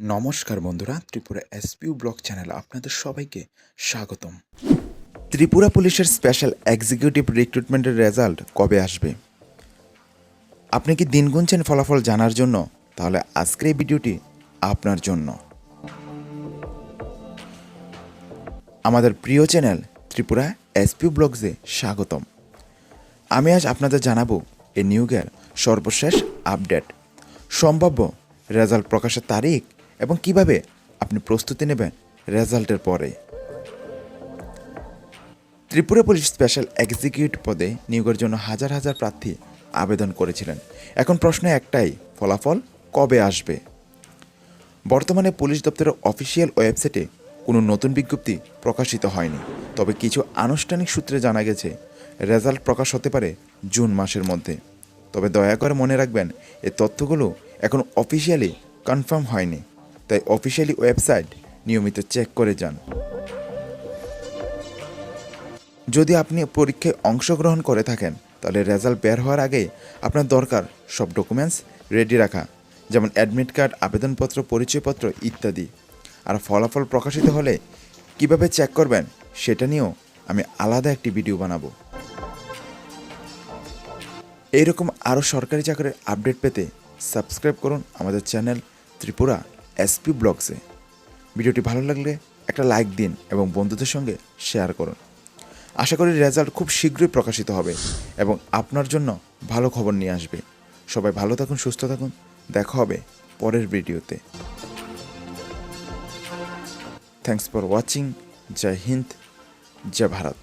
নমস্কার বন্ধুরা, Tripura এসপিউ block channel আপনাদের সবাইকে স্বাগতম। ত্রিপুরা পুলিশের স্পেশাল এক্সিকিউটিভ রিক্রুটমেন্টের রেজাল্ট কবে আসবে? আপনি কি দিন গুনছেন ফলাফল জানার জন্য? তাহলে আজকের এই ভিডিওটি আপনার জন্য। আমাদের প্রিয় চ্যানেল ত্রিপুরা এসপিউ ব্লগসে স্বাগতম। আমি আজ আপনাদের জানাব এই নিয়োগের সর্বশেষ আপডেট। সম্ভাব্য রেজাল্ট প্রকাশের তারিখ এবং কীভাবে আপনি প্রস্তুতি নেবেন রেজাল্টের পরে। ত্রিপুরা পুলিশ স্পেশাল এক্সিকিউটিভ পদে নিয়োগের জন্য হাজার হাজার প্রার্থী আবেদন করেছিলেন। এখন প্রশ্ন একটাই, ফলাফল কবে আসবে? বর্তমানে পুলিশ দপ্তরের অফিসিয়াল ওয়েবসাইটে কোনো নতুন বিজ্ঞপ্তি প্রকাশিত হয়নি। তবে কিছু আনুষ্ঠানিক সূত্রে জানা গেছে, রেজাল্ট প্রকাশ হতে পারে জুন মাসের মধ্যে। তবে দয়া করে মনে রাখবেন এই তথ্যগুলো এখন অফিসিয়ালি কনফার্ম হয়নি। তাই অফিসিয়ালি ওয়েবসাইট নিয়মিত চেক করে যান। যদি আপনি পরীক্ষায় অংশগ্রহণ করে থাকেন, তাহলে রেজাল্ট বের হওয়ার আগে আপনার দরকার সব ডকুমেন্টস রেডি রাখা, যেমন অ্যাডমিট কার্ড, আবেদনপত্র, পরিচয়পত্র ইত্যাদি। আর ফলাফল প্রকাশিত হলে কীভাবে চেক করবেন, সেটা নিয়েও আমি আলাদা একটি ভিডিও বানাবো। এইরকম আরও সরকারি চাকরির আপডেট পেতে সাবস্ক্রাইব করুন আমাদের চ্যানেল ত্রিপুরা এসপি ব্লগসে ভিডিওটি ভালো লাগলে একটা লাইক দিন এবং বন্ধুদের সঙ্গে শেয়ার করুন। আশা করি রেজাল্ট খুব শীঘ্রই প্রকাশিত হবে এবং আপনার জন্য ভালো খবর নিয়ে আসবে। সবাই ভালো থাকুন, সুস্থ থাকুন। দেখা হবে পরের ভিডিওতে। থ্যাংকস ফর ওয়াচিং জয় হিন্দ জয় ভারত